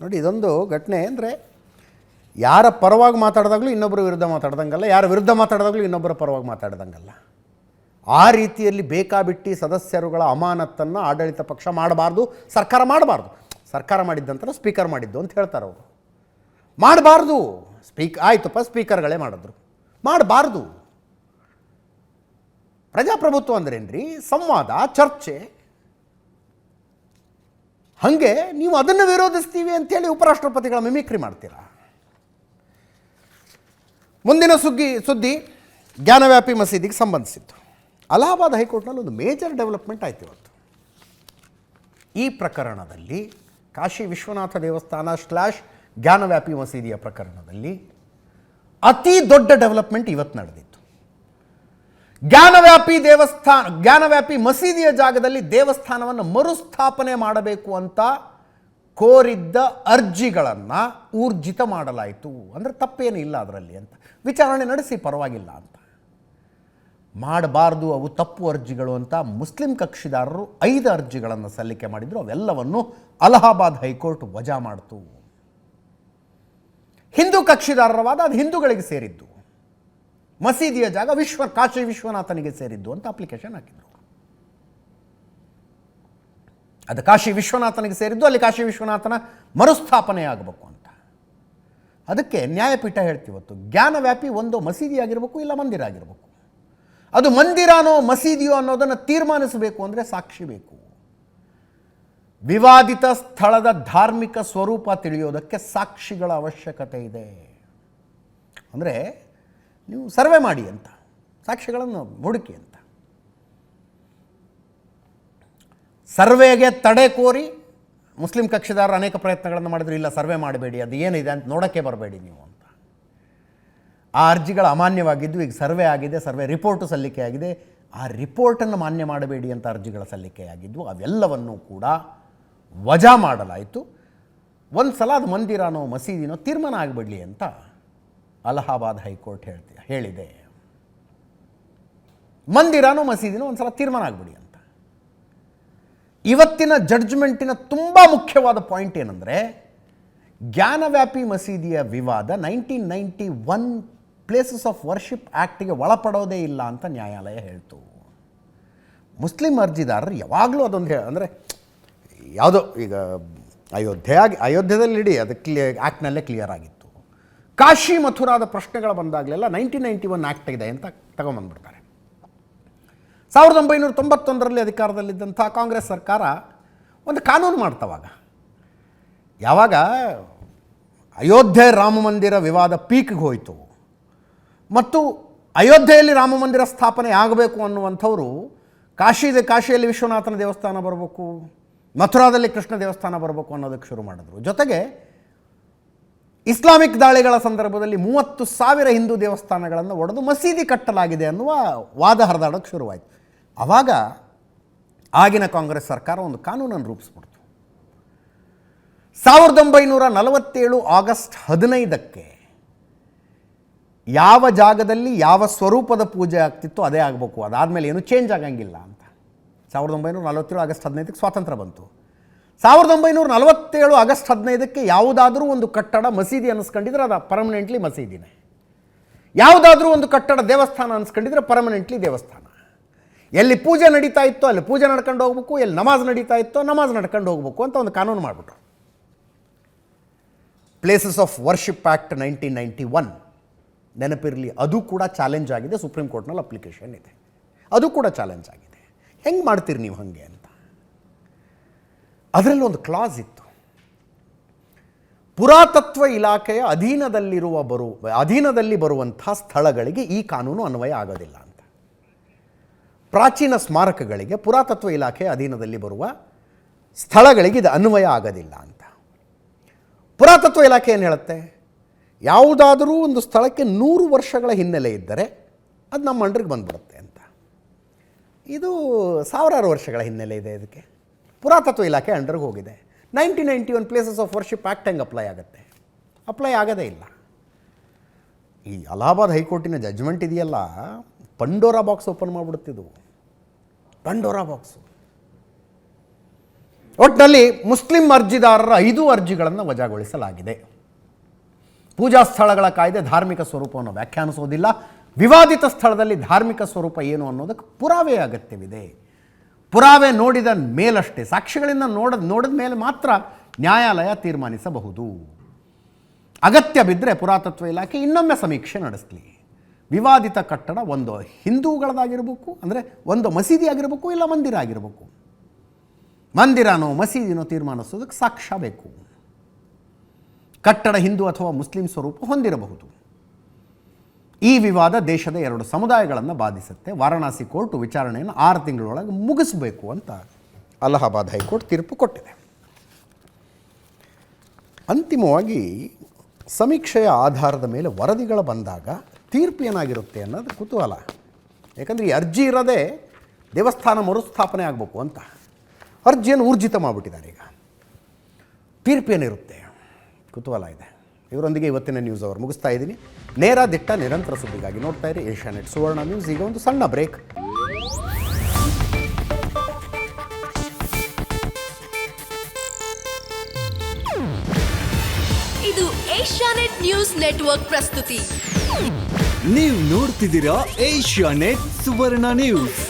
ನೋಡಿ, ಇದೊಂದು ಘಟನೆ ಅಂದರೆ ಯಾರ ಪರವಾಗಿ ಮಾತಾಡಿದಾಗಲೂ ಇನ್ನೊಬ್ಬರ ವಿರುದ್ಧ ಮಾತಾಡ್ದಂಗಲ್ಲ, ಯಾರ ವಿರುದ್ಧ ಮಾತಾಡಿದಾಗಲೂ ಇನ್ನೊಬ್ಬರ ಪರವಾಗಿ ಮಾತಾಡ್ದಂಗಲ್ಲ. ಆ ರೀತಿಯಲ್ಲಿ ಬೇಕಾಬಿಟ್ಟಿ ಸದಸ್ಯರುಗಳ ಅಮಾನತನ್ನು ಆಡಳಿತ ಪಕ್ಷ ಮಾಡಬಾರ್ದು, ಸರ್ಕಾರ ಮಾಡಬಾರ್ದು. ಸರ್ಕಾರ ಮಾಡಿದ್ದಂತರ ಸ್ಪೀಕರ್ ಮಾಡಿದ್ದು ಅಂತ ಹೇಳ್ತಾರೆ ಅವರು. ಮಾಡಬಾರ್ದು. ಸ್ಪೀಕ್, ಆಯಿತಪ್ಪ, ಸ್ಪೀಕರ್ಗಳೇ ಮಾಡಿದ್ರು. ಮಾಡಬಾರ್ದು. ಪ್ರಜಾಪ್ರಭುತ್ವ ಅಂದ್ರೇನ್ರಿ? ಸಂವಾದ, ಚರ್ಚೆ ಹಾಗೆ ನೀವು ಅದನ್ನು ವಿರೋಧಿಸ್ತೀವಿ ಅಂತೇಳಿ ಉಪರಾಷ್ಟ್ರಪತಿಗಳ ಮಿಮಿಕ್ರಿ ಮಾಡ್ತೀರಾ? ಮುಂದಿನ ಸುಗ್ಗಿ, ಸುದ್ದಿ ಜ್ಞಾನವ್ಯಾಪಿ ಮಸೀದಿಗೆ ಸಂಬಂಧಿಸಿದ್ದು. ಅಲಹಾಬಾದ್ ಹೈಕೋರ್ಟ್ನಲ್ಲಿ ಒಂದು ಮೇಜರ್ ಡೆವಲಪ್ಮೆಂಟ್ ಆಯ್ತು ಇವತ್ತು. ಈ ಪ್ರಕರಣದಲ್ಲಿ ಕಾಶಿ ವಿಶ್ವನಾಥ ದೇವಸ್ಥಾನ ಸ್ಲ್ಯಾಶ್ ಜ್ಞಾನವ್ಯಾಪಿ ಮಸೀದಿಯ ಪ್ರಕರಣದಲ್ಲಿ ಅತಿ ದೊಡ್ಡ ಡೆವಲಪ್ಮೆಂಟ್ ಇವತ್ತು ನಡೆದಿತ್ತು ಜ್ಞಾನವ್ಯಾಪಿ ದೇವಸ್ಥಾನ, ಜ್ಞಾನವ್ಯಾಪಿ ಮಸೀದಿಯ ಜಾಗದಲ್ಲಿ ದೇವಸ್ಥಾನವನ್ನು ಮರುಸ್ಥಾಪನೆ ಮಾಡಬೇಕು ಅಂತ ಕೋರಿದ್ದ ಅರ್ಜಿಗಳನ್ನು ಊರ್ಜಿತ ಮಾಡಲಾಯಿತು. ಅಂದರೆ ತಪ್ಪೇನು ಇಲ್ಲ ಅದರಲ್ಲಿ ಅಂತ. ವಿಚಾರಣೆ ನಡೆಸಿ ಪರವಾಗಿಲ್ಲ ಅಂತ. ಮಾಡಬಾರ್ದು ಅವು ತಪ್ಪು ಅರ್ಜಿಗಳು ಅಂತ ಮುಸ್ಲಿಂ ಕಕ್ಷಿದಾರರು ಐದು ಅರ್ಜಿಗಳನ್ನು ಸಲ್ಲಿಕೆ ಮಾಡಿದರು. ಅವೆಲ್ಲವನ್ನು ಅಲಹಾಬಾದ್ ಹೈಕೋರ್ಟ್ ವಜಾ ಮಾಡಿತು. ಹಿಂದೂ ಕಕ್ಷಿದಾರರವಾದ ಅದು ಹಿಂದೂಗಳಿಗೆ ಸೇರಿದ್ದು. ಮಸೀದಿಯ ಜಾಗ ವಿಶ್ವ, ಕಾಶಿ ವಿಶ್ವನಾಥನಿಗೆ ಸೇರಿದ್ದು ಅಂತ ಅಪ್ಲಿಕೇಶನ್ ಹಾಕಿದರು. ಅದು ಕಾಶಿ ವಿಶ್ವನಾಥನಿಗೆ ಸೇರಿದ್ದು, ಅಲ್ಲಿ ಕಾಶಿ ವಿಶ್ವನಾಥನ ಮರುಸ್ಥಾಪನೆ ಆಗಬೇಕು ಅಂತ. ಅದಕ್ಕೆ ನ್ಯಾಯಪೀಠ ಹೇಳ್ತಿವತ್ತು ಜ್ಞಾನವ್ಯಾಪಿ ಒಂದು ಮಸೀದಿ ಆಗಿರಬೇಕು, ಇಲ್ಲ ಮಂದಿರ ಆಗಿರಬೇಕು. ಅದು ಮಂದಿರನೋ ಮಸೀದಿಯೋ ಅನ್ನೋದನ್ನು ತೀರ್ಮಾನಿಸಬೇಕು ಅಂದರೆ ಸಾಕ್ಷಿ ಬೇಕು. ವಿವಾದಿತ ಸ್ಥಳದ ಧಾರ್ಮಿಕ ಸ್ವರೂಪ ತಿಳಿಯೋದಕ್ಕೆ ಸಾಕ್ಷಿಗಳ ಅವಶ್ಯಕತೆ ಇದೆ. ಅಂದರೆ ನೀವು ಸರ್ವೆ ಮಾಡಿ ಅಂತ ಸಾಕ್ಷಿಗಳನ್ನು ಹುಡುಕಿ ಅಂತ. ಸರ್ವೆಗೆ ತಡೆ ಕೋರಿ ಮುಸ್ಲಿಂ ಕಕ್ಷಿದಾರರು ಅನೇಕ ಪ್ರಯತ್ನಗಳನ್ನು ಮಾಡಿದ್ರು, ಇಲ್ಲ ಸರ್ವೆ ಮಾಡಬೇಡಿ, ಅದು ಏನಿದೆ ಅಂತ ನೋಡೋಕ್ಕೆ ಬರಬೇಡಿ ನೀವು ಅಂತ. ಆ ಅರ್ಜಿಗಳು ಅಮಾನ್ಯವಾಗಿದ್ದು, ಈಗ ಸರ್ವೆ ಆಗಿದೆ, ಸರ್ವೆ ರಿಪೋರ್ಟು ಸಲ್ಲಿಕೆ ಆಗಿದೆ, ಆ ರಿಪೋರ್ಟನ್ನು ಮಾನ್ಯ ಮಾಡಬೇಡಿ ಅಂತ ಅರ್ಜಿಗಳ ಸಲ್ಲಿಕೆಯಾಗಿದ್ವು ಅವೆಲ್ಲವನ್ನೂ ಕೂಡ ವಜಾ ಮಾಡಲಾಯಿತು. ಒಂದು ಸಲ ಅದು ಮಂದಿರನೋ ಮಸೀದಿನೋ ತೀರ್ಮಾನ ಆಗಿಬಿಡಲಿ ಅಂತ ಅಲಹಾಬಾದ್ ಹೈಕೋರ್ಟ್ ಹೇಳ್ತಿ ಹೇಳಿದೆ. ಮಂದಿರನೋ ಮಸೀದಿನೋ ಒಂದು ಸಲ ತೀರ್ಮಾನ ಆಗ್ಬಿಡಿ ಅಂತ. ಇವತ್ತಿನ ಜಡ್ಜ್ಮೆಂಟಿನ ತುಂಬ ಮುಖ್ಯವಾದ ಪಾಯಿಂಟ್ ಏನಂದರೆ, ಜ್ಞಾನವ್ಯಾಪಿ ಮಸೀದಿಯ ವಿವಾದ nineteen ninety one places of worship ಆ್ಯಕ್ಟಿಗೆ ಒಳಪಡೋದೇ ಇಲ್ಲ ಅಂತ ನ್ಯಾಯಾಲಯ ಹೇಳ್ತು. ಮುಸ್ಲಿಂ ಅರ್ಜಿದಾರರು ಯಾವಾಗಲೂ ಅದೊಂದು ಹೇಳ ಅಂದರೆ, ಯಾವುದೋ ಈಗ ಅಯೋಧ್ಯೆ ಆಗಿ ಅಯೋಧ್ಯೆದಲ್ಲಿ ಇಡೀ ಅದು ಕ್ಲಿಯರ್ ಆ್ಯಕ್ಟ್ನಲ್ಲೇ ಕ್ಲಿಯರ್ ಆಗಿತ್ತು. ಕಾಶಿ ಮಥುರಾದ ಪ್ರಶ್ನೆಗಳು ಬಂದಾಗಲೆಲ್ಲ ನೈನ್ಟೀನ್ ನೈಂಟಿ ಒನ್ ಆ್ಯಕ್ಟ್ ಇದೆ ಅಂತ ತಗೊಂಬಂದ್ಬಿಡ್ತಾರೆ. ಸಾವಿರದ ಒಂಬೈನೂರ ತೊಂಬತ್ತೊಂದರಲ್ಲಿ ಅಧಿಕಾರದಲ್ಲಿದ್ದಂಥ ಕಾಂಗ್ರೆಸ್ ಸರ್ಕಾರ ಒಂದು ಕಾನೂನು ಮಾಡ್ತವಾಗ. ಯಾವಾಗ ಅಯೋಧ್ಯೆ ರಾಮ ಮಂದಿರ ವಿವಾದ ಪೀಕ್ಗೆ ಹೋಯಿತು. ಮತ್ತು ಅಯೋಧ್ಯೆಯಲ್ಲಿ ರಾಮ ಮಂದಿರ ಸ್ಥಾಪನೆ ಆಗಬೇಕು ಅನ್ನುವಂಥವರು ಕಾಶಿದೆ ಕಾಶಿಯಲ್ಲಿ ವಿಶ್ವನಾಥನ ದೇವಸ್ಥಾನ ಬರಬೇಕು, ಮಥುರಾದಲ್ಲಿ ಕೃಷ್ಣ ದೇವಸ್ಥಾನ ಬರಬೇಕು ಅನ್ನೋದಕ್ಕೆ ಶುರು ಮಾಡಿದ್ರು. ಜೊತೆಗೆ ಇಸ್ಲಾಮಿಕ್ ದಾಳಿಗಳ ಸಂದರ್ಭದಲ್ಲಿ ಮೂವತ್ತು ಸಾವಿರ ಹಿಂದೂ ದೇವಸ್ಥಾನಗಳನ್ನು ಒಡೆದು ಮಸೀದಿ ಕಟ್ಟಲಾಗಿದೆ ಅನ್ನುವ ವಾದ ಹರಿದಾಡೋಕ್ಕೆ ಶುರುವಾಯಿತು. ಆವಾಗ ಆಗಿನ ಕಾಂಗ್ರೆಸ್ ಸರ್ಕಾರ ಒಂದು ಕಾನೂನನ್ನು ರೂಪಿಸ್ಬಿಡ್ತು. ಸಾವಿರದ ಒಂಬೈನೂರ ನಲವತ್ತೇಳು ಆಗಸ್ಟ್ ಹದಿನೈದಕ್ಕೆ ಯಾವ ಜಾಗದಲ್ಲಿ ಯಾವ ಸ್ವರೂಪದ ಪೂಜೆ ಆಗ್ತಿತ್ತು ಅದೇ ಆಗಬೇಕು. ಅದಾದಮೇಲೆ ಏನು ಚೇಂಜ್ ಆಗಂಗಿಲ್ಲ ಅಂತ. ಸಾವಿರದ ಒಂಬೈನೂರ ನಲವತ್ತೇಳು ಆಗಸ್ಟ್ ಹದಿನೈದಕ್ಕೆ ಸ್ವಾತಂತ್ರ್ಯ ಬಂತು. ಸಾವಿರದ ಒಂಬೈನೂರ ನಲವತ್ತೇಳು ಆಗಸ್ಟ್ ಹದಿನೈದಕ್ಕೆ ಯಾವುದಾದ್ರೂ ಒಂದು ಕಟ್ಟಡ ಮಸೀದಿ ಅನ್ನಿಸ್ಕೊಂಡಿದ್ರೆ ಅದು ಪರ್ಮನೆಂಟ್ಲಿ ಮಸೀದಿನೇ. ಯಾವುದಾದ್ರೂ ಒಂದು ಕಟ್ಟಡ ದೇವಸ್ಥಾನ ಅನ್ಸ್ಕೊಂಡಿದ್ರೆ ಪರ್ಮನೆಂಟ್ಲಿ ದೇವಸ್ಥಾನ. ಎಲ್ಲಿ ಪೂಜೆ ನಡೀತಾ ಇತ್ತೋ ಅಲ್ಲಿ ಪೂಜೆ ನಡ್ಕೊಂಡು ಹೋಗ್ಬೇಕು, ಎಲ್ಲಿ ನಮಾಜ್ ನಡೀತಾ ಇತ್ತೋ ನಮಾಜ್ ನಡ್ಕೊಂಡು ಹೋಗ್ಬೇಕು ಅಂತ ಒಂದು ಕಾನೂನು ಮಾಡಿಬಿಟ್ರು. Places of worship act nineteen ninety one ನೆನಪಿರಲಿ, ಅದು ಕೂಡ ಚಾಲೆಂಜ್ ಆಗಿದೆ ಸುಪ್ರೀಂ ಕೋರ್ಟ್ನಲ್ಲಿ ಅಪ್ಲಿಕೇಶನ್ ಇದೆ. ಅದು ಕೂಡ ಚಾಲೆಂಜ್ ಆಗಿದೆ. ಹೆಂಗೆ ಮಾಡ್ತೀರಿ ನೀವು ಹಾಗೆ ಅಂತ? ಅದರಲ್ಲಿ ಒಂದು ಕ್ಲಾಸ್ ಇತ್ತು. ಪುರಾತತ್ವ ಇಲಾಖೆಯ ಅಧೀನದಲ್ಲಿರುವ ಬರು, ಅಧೀನದಲ್ಲಿ ಬರುವಂಥ ಸ್ಥಳಗಳಿಗೆ ಈ ಕಾನೂನು ಅನ್ವಯ ಆಗೋದಿಲ್ಲ ಅಂತ. ಪ್ರಾಚೀನ ಸ್ಮಾರಕಗಳಿಗೆ ಪುರಾತತ್ವ ಇಲಾಖೆಯ ಅಧೀನದಲ್ಲಿ ಬರುವ ಸ್ಥಳಗಳಿಗೆ ಇದು ಅನ್ವಯ ಆಗೋದಿಲ್ಲ ಅಂತ. ಪುರಾತತ್ವ ಇಲಾಖೆ ಏನು ಹೇಳುತ್ತೆ? ಯಾವುದಾದರೂ ಒಂದು ಸ್ಥಳಕ್ಕೆ ನೂರು ವರ್ಷಗಳ ಹಿನ್ನೆಲೆ ಇದ್ದರೆ ಅದು ನಮ್ಮ ಅಂಡ್ರಿಗೆ ಬಂದ್ಬಿಡುತ್ತೆ ಅಂತ. ಇದು ಸಾವಿರಾರು ವರ್ಷಗಳ ಹಿನ್ನೆಲೆ ಇದೆ ಇದಕ್ಕೆ. ಪುರಾತತ್ವ ಇಲಾಖೆ ಅಂಡರ್ಗೆ ಹೋಗಿದೆ. Ninety ninety one places of worship act ಹೆಂಗೆ ಅಪ್ಲೈ ಆಗುತ್ತೆ. ಅಪ್ಲೈ ಆಗೋದೇ ಇಲ್ಲ. ಈ ಅಲಹಾಬಾದ್ ಹೈಕೋರ್ಟಿನ ಜಜ್ಮೆಂಟ್ ಇದೆಯಲ್ಲ ಪಂಡೋರಾ ಬಾಕ್ಸ್ ಓಪನ್ ಮಾಡಿಬಿಡುತ್ತಿದ್ದವು ಪಂಡೋರಾ ಬಾಕ್ಸು ಒಟ್ಟಿನಲ್ಲಿ ಮುಸ್ಲಿಂ ಅರ್ಜಿದಾರರ ಐದು ಅರ್ಜಿಗಳನ್ನು ವಜಾಗೊಳಿಸಲಾಗಿದೆ. ಪೂಜಾ ಸ್ಥಳಗಳ ಕಾಯ್ದೆ ಧಾರ್ಮಿಕ ಸ್ವರೂಪವನ್ನು ವ್ಯಾಖ್ಯಾನಿಸೋದಿಲ್ಲ. ವಿವಾದಿತ ಸ್ಥಳದಲ್ಲಿ ಧಾರ್ಮಿಕ ಸ್ವರೂಪ ಏನು ಅನ್ನೋದಕ್ಕೆ ಪುರಾವೆ ಅಗತ್ಯವಿದೆ. ಪುರಾವೆ ನೋಡಿದ ಮೇಲಷ್ಟೇ ಸಾಕ್ಷಿಗಳಿಂದ ನೋಡ ನೋಡಿದ ಮೇಲೆ ಮಾತ್ರ ನ್ಯಾಯಾಲಯ ತೀರ್ಮಾನಿಸಬಹುದು. ಅಗತ್ಯ ಬಿದ್ದರೆ ಪುರಾತತ್ವ ಇಲಾಖೆ ಇನ್ನೊಮ್ಮೆ ಸಮೀಕ್ಷೆ ನಡೆಸಲಿ. ವಿವಾದಿತ ಕಟ್ಟಡ ಒಂದು ಹಿಂದೂಗಳದಾಗಿರಬೇಕು ಅಂದರೆ ಒಂದು ಮಸೀದಿ ಆಗಿರಬೇಕು ಇಲ್ಲ ಮಂದಿರ ಆಗಿರಬೇಕು. ಮಂದಿರನೋ ಮಸೀದಿನೋ ತೀರ್ಮಾನಿಸೋದಕ್ಕೆ ಸಾಕ್ಷ್ಯ ಬೇಕು. ಕಟ್ಟಡ ಹಿಂದೂ ಅಥವಾ ಮುಸ್ಲಿಂ ಸ್ವರೂಪ ಹೊಂದಿರಬಹುದು. ಈ ವಿವಾದ ದೇಶದ ಎರಡು ಸಮುದಾಯಗಳನ್ನು ಬಾಧಿಸುತ್ತೆ. ವಾರಣಾಸಿ ಕೋರ್ಟ್ ವಿಚಾರಣೆಯನ್ನು ಆರು ತಿಂಗಳೊಳಗೆ ಮುಗಿಸಬೇಕು ಅಂತ ಅಲಹಾಬಾದ್ ಹೈಕೋರ್ಟ್ ತೀರ್ಪು ಕೊಟ್ಟಿದೆ. ಅಂತಿಮವಾಗಿ ಸಮೀಕ್ಷೆಯ ಆಧಾರದ ಮೇಲೆ ವರದಿಗಳು ಬಂದಾಗ ತೀರ್ಪು ಏನಾಗಿರುತ್ತೆ ಅನ್ನೋದು ಕುತೂಹಲ. ಯಾಕಂದರೆ ಈ ಅರ್ಜಿ ಇರದೆ ದೇವಸ್ಥಾನ ಮರುಸ್ಥಾಪನೆ ಆಗಬೇಕು ಅಂತ. ಅರ್ಜಿಯನ್ನು ಊರ್ಜಿತ ಮಾಡಿಬಿಟ್ಟಿದ್ದಾರೆ ಈಗ. ತೀರ್ಪು ಏನಿರುತ್ತೆ? ಕುತೂಹಲ ಇದೆ. ಇವರೊಂದಿಗೆ ಇವತ್ತಿನ ನ್ಯೂಸ್ ಅವರು ಮುಗಿಸ್ತಾ ಇದ್ದೀನಿ. ನೇರ ದಿಟ್ಟ ನಿರಂತರ ಸುದ್ದಿಗಾಗಿ ನೋಡ್ತಾ ಇರಿ ಏಷ್ಯಾನೆಟ್ ಸುವರ್ಣ ನ್ಯೂಸ್ ಈಗ ಒಂದು ಸಣ್ಣ ಬ್ರೇಕ್ ಇದು ಏಷ್ಯಾನೆಟ್ ನ್ಯೂಸ್ ನೆಟ್ವರ್ಕ್ ಪ್ರಸ್ತುತಿ. ನೀವು ನೋಡ್ತಿದ್ದೀರಾ ಏಷ್ಯಾ ನೆಟ್ ಸುವರ್ಣ ನ್ಯೂಸ್